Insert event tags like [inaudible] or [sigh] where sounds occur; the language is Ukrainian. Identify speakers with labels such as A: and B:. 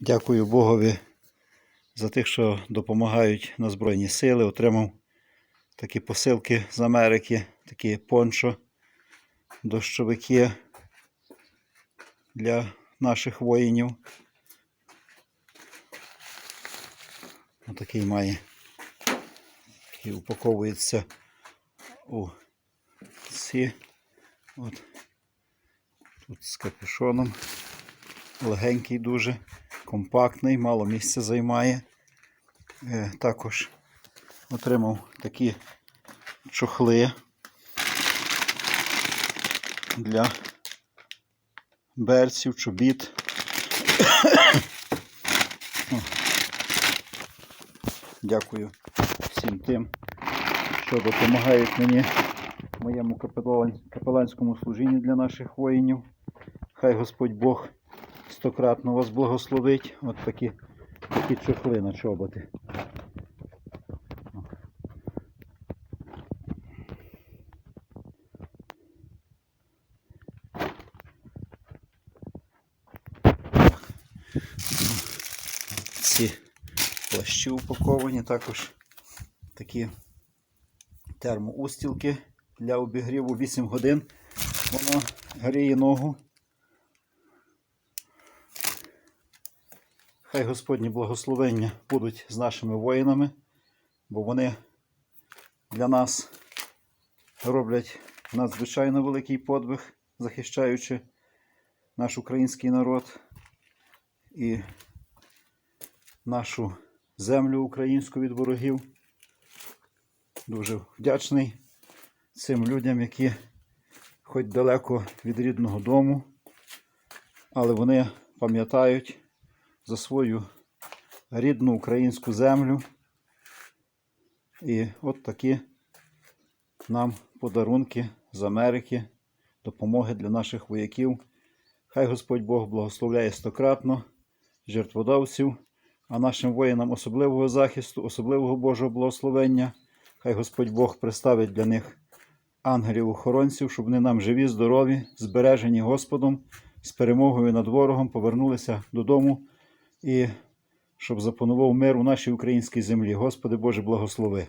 A: Дякую Богові за тих, що допомагають на Збройні Сили. Отримав такі посилки з Америки, такі пончо, дощовики для наших воїнів. Отакий має. Такий упаковується у ці. От. Тут з капюшоном. Легенький дуже, компактний, мало місця займає. Е, також отримав такі чохли для берців, чобіт. [coughs] Дякую всім тим, що допомагають мені моєму капеланському служінні для наших воїнів. Хай Господь Бог стократно вас благословить. От такі, такі чохли на чоботи. Ці плащі упаковані, також такі термоустілки для обігріву 8 годин. Воно гріє ногу. Хай Господні благословення будуть з нашими воїнами, бо вони для нас роблять надзвичайно великий подвиг, захищаючи наш український народ і нашу землю українську від ворогів. Дуже вдячний цим людям, які хоч далеко від рідного дому, але вони пам'ятають за свою рідну українську землю. І от такі нам подарунки з Америки, допомоги для наших вояків. Хай Господь Бог благословляє стократно жертводавців, а нашим воїнам особливого захисту, особливого Божого благословення. Хай Господь Бог приставить для них ангелів-охоронців, щоб вони нам живі, здорові, збережені Господом, з перемогою над ворогом повернулися додому і щоб запанував мир у нашій українській землі. Господи Боже, благослови.